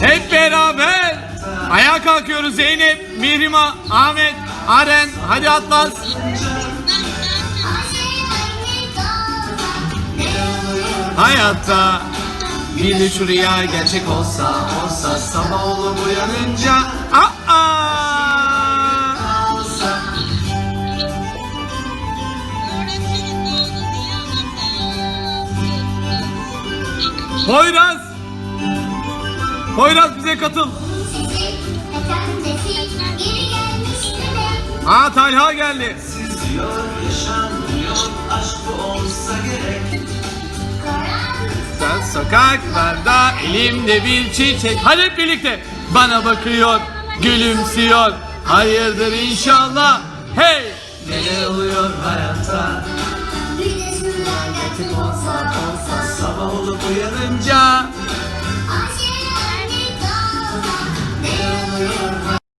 Hep beraber. Ayağa kalkıyoruz Zeynep, Mihrimah, Ahmet, Aren. Hadi Atlas. Hayatta bir de şu rüya gerçek olsa olsa sabah olup uyanınca aa Poyraz Poyraz bize katıl. Aa Talha geldi. Sen sokaklarda elimde bir çiçek. Hadi hep birlikte. Bana bakıyor, gülümsüyor. Hayırdır inşallah. Hey! Neler oluyor hayatta? Sabah olup uyanınca